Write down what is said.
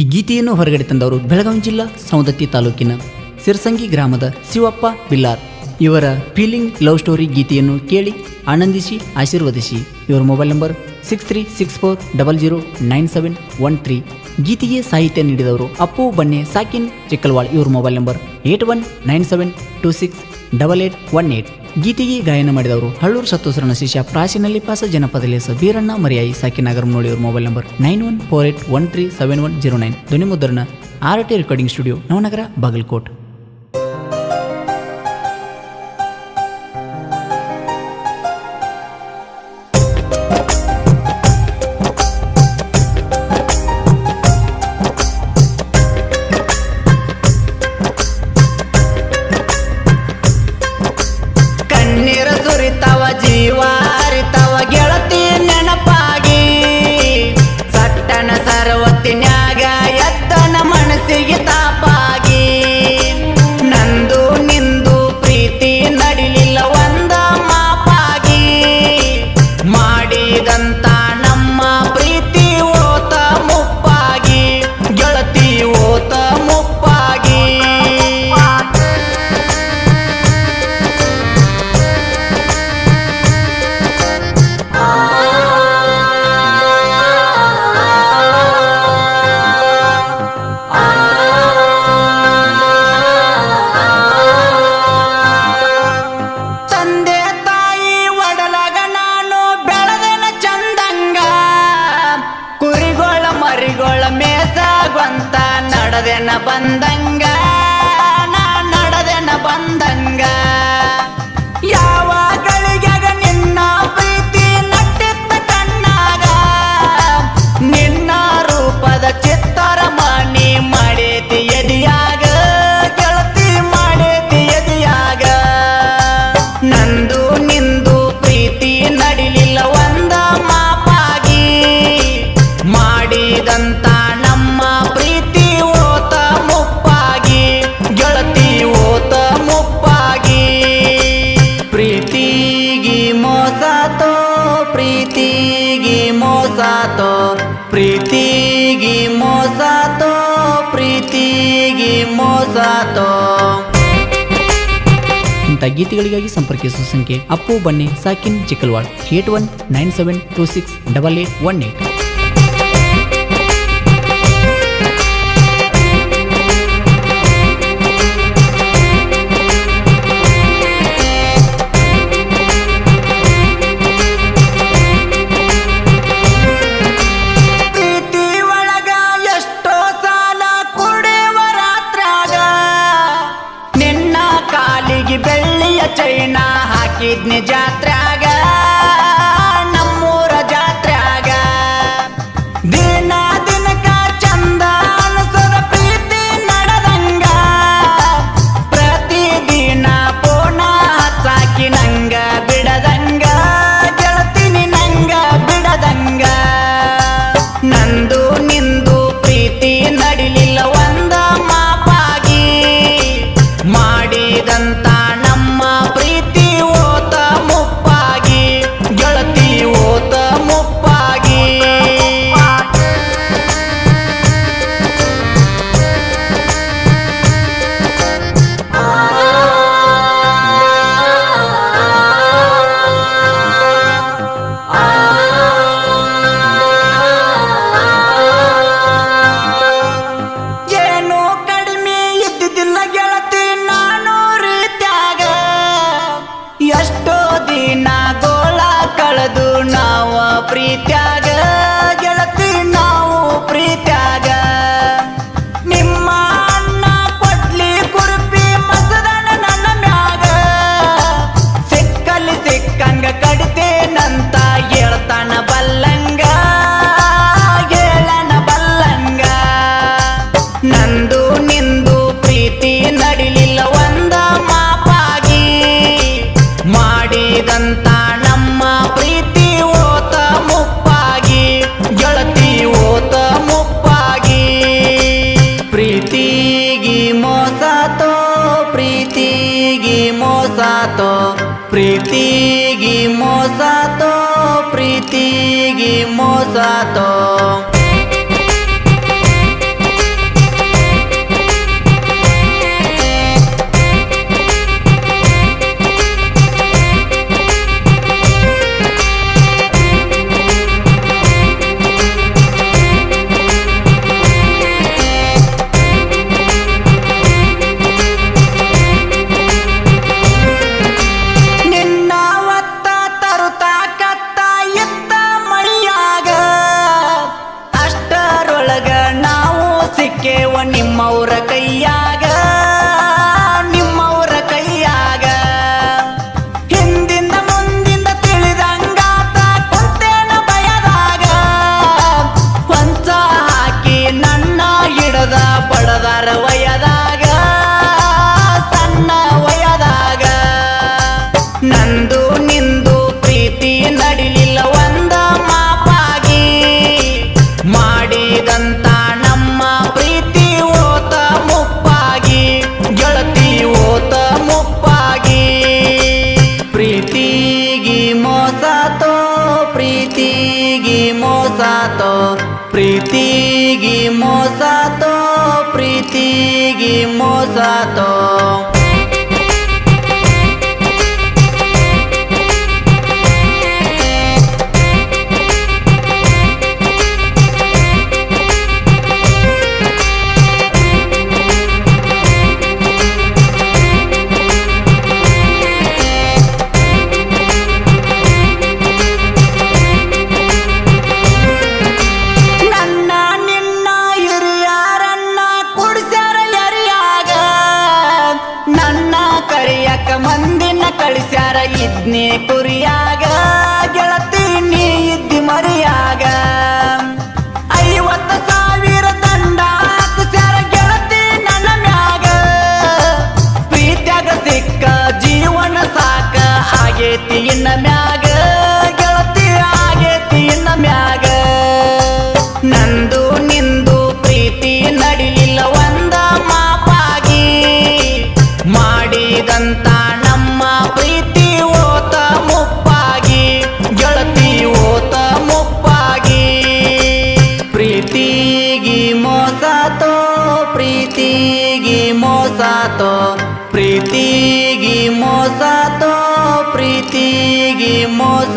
ಈ ಗೀತೆಯನ್ನು ಹೊರಗಡೆ ತಂದವರು ಬೆಳಗಾವಿ ಜಿಲ್ಲಾ ಸೌದತ್ತಿ ತಾಲೂಕಿನ ಸಿರಸಂಗಿ ಗ್ರಾಮದ ಶಿವಪ್ಪ ಬಿಲ್ಲಾರ್. ಇವರ ಫೀಲಿಂಗ್ ಲವ್ ಸ್ಟೋರಿ ಗೀತೆಯನ್ನು ಕೇಳಿ ಆನಂದಿಸಿ, ಆಶೀರ್ವದಿಸಿ. ಇವರ mobile number six three six four double zero nine seven one three ಗೀತೆಗೆ ಸಾಹಿತ್ಯ ನೀಡಿದವರು ಅಪ್ಪು, ಬನ್ನೆ, ಸಾಕಿನ್, ಚಿಕ್ಕಲ್ವಾಳ್. ಇವರ mobile number eight one nine seven two six double eight one eight ಗೀತೆಗೆ ಗಾಯನ ಮಾಡಿದವರು ಹಳ್ಳೂರು ಸತ್ತೋಸರನ ಶಿಷ್ಯ ಪ್ರಾಚೀನಲ್ಲಿ ಪಾಸ ಜನಪದಲ್ಲಿ ಸಬೀರಣ್ಣ ಬೀರಣ್ಣ ಮರಿಯಾಯಿ ಸಾಕಿನಗರ ನೋಡಿ ಅವ್ರ mobile number nine one four eight one three seven one zero nine ಧ್ವನಿ ಮುದ್ರಣ R T recording studio, Navanagar, Bagalkot. ಕಣ್ಣೀರ ನಡೆದೆನ ಬಂದಂಗ ಇಂಥ ಗೀತೆಗಳಿಗಾಗಿ ಸಂಪರ್ಕಿಸುವ ಸಂಖ್ಯೆ Appu Banni ಸಾಕಿನ್ Chikkalwal eight one nine seven two six double eight one eight ಪ್ರೀತಿಗಿ ಮೋಸಾತೋ. ಕೇವ ನಿಮ್ಮವ್ರ ಕೈಯಾಗ ನಿಮ್ಮವ್ರ ಕೈಯಾಗ. ಹಿಂದಿಂದ ಮುಂದಿಂದ ತಿಳಿದಂಗಾತ ಕುಂತೇನ ಬಯದಾಗ ಕೊಂಚ ಹಾಕಿ ನನ್ನ ಹಿಡದ ಬಡದರ ವಯದ ತೋ ಪ್ರೀತಿಗಿ ಮೋಸ ತೋ ಪ್ರೀತಿಗಿ ಮೋಸ